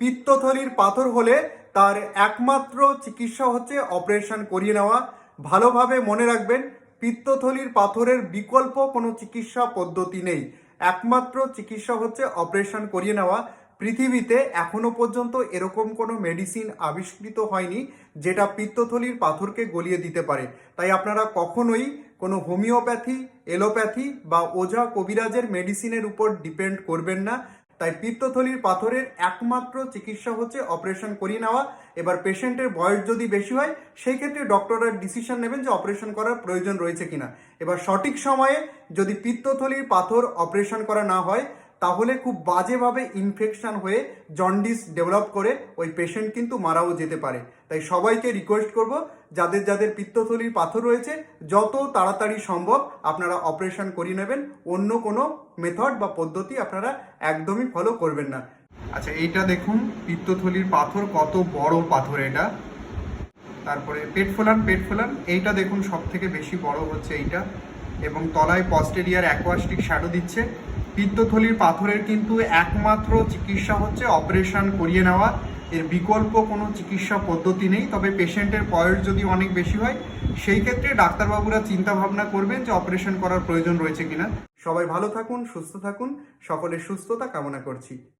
পিত্তথলির পাথর হলে তার একমাত্র চিকিৎসা হচ্ছে অপারেশন করিয়ে নেওয়া। ভালোভাবে মনে রাখবেন, পিত্তথলির পাথরের বিকল্প কোনো চিকিৎসা পদ্ধতি নেই। একমাত্র চিকিৎসা হচ্ছে অপারেশন করিয়ে নেওয়া। পৃথিবীতে এখনও পর্যন্ত এরকম কোনো মেডিসিন আবিষ্কৃত হয়নি যেটা পিত্তথলির পাথরকে গলিয়ে দিতে পারে। তাই আপনারা কখনোই কোনো হোমিওপ্যাথি, এলোপ্যাথি বা ওঝা কবিরাজের মেডিসিনের উপর ডিপেন্ড করবেন না। তাই পিত্তথলির পাথরের একমাত্র চিকিৎসা হচ্ছে অপারেশন করিয়ে নেওয়া। এবার পেশেন্টের বয়স যদি বেশি হয় সেই ক্ষেত্রে ডক্টররা ডিসিশন নেবেন যে অপারেশন করার প্রয়োজন রয়েছে কিনা। এবার সঠিক সময়ে যদি পিত্তথলির পাথর অপারেশন করা না হয় তাহলে খুব বাজেভাবে ইনফেকশান হয়ে জন্ডিস ডেভেলপ করে ওই পেশেন্ট কিন্তু মারাও যেতে পারে। তাই সবাইকে রিকোয়েস্ট করব, যাদের যাদের পিত্তথলির পাথর রয়েছে, যত তাড়াতাড়ি সম্ভব আপনারা অপারেশন করিয়ে নেবেন। অন্য কোনো মেথড বা পদ্ধতি আপনারা একদমই ফলো করবেন না। আচ্ছা এইটা দেখুন, পিত্তথলির পাথর কত বড় পাথর এটা। তারপরে পেট ফোলান পেট ফোলান, এইটা দেখুন সব থেকে বেশি বড় হচ্ছে এইটা। এবং তলায় পস্টেরিয়ার অ্যাকোয়াস্টিক শ্যাডো দিচ্ছে। পিত্তথলির পাথরের কিন্তু একমাত্র চিকিৎসা হচ্ছে অপারেশন করিয়ে নেওয়া। এর বিকল্প কোনো চিকিৎসা পদ্ধতি নেই, তবে পেশেন্টের বয়স যদি অনেক বেশি হয়, সেই ক্ষেত্রে ডাক্তারবাবুরা চিন্তা ভাবনা করবেন যে অপারেশন করার প্রয়োজন রয়েছে কিনা। সবাই ভালো থাকুন, সুস্থ থাকুন, সকলের সুস্থতা কামনা করছি।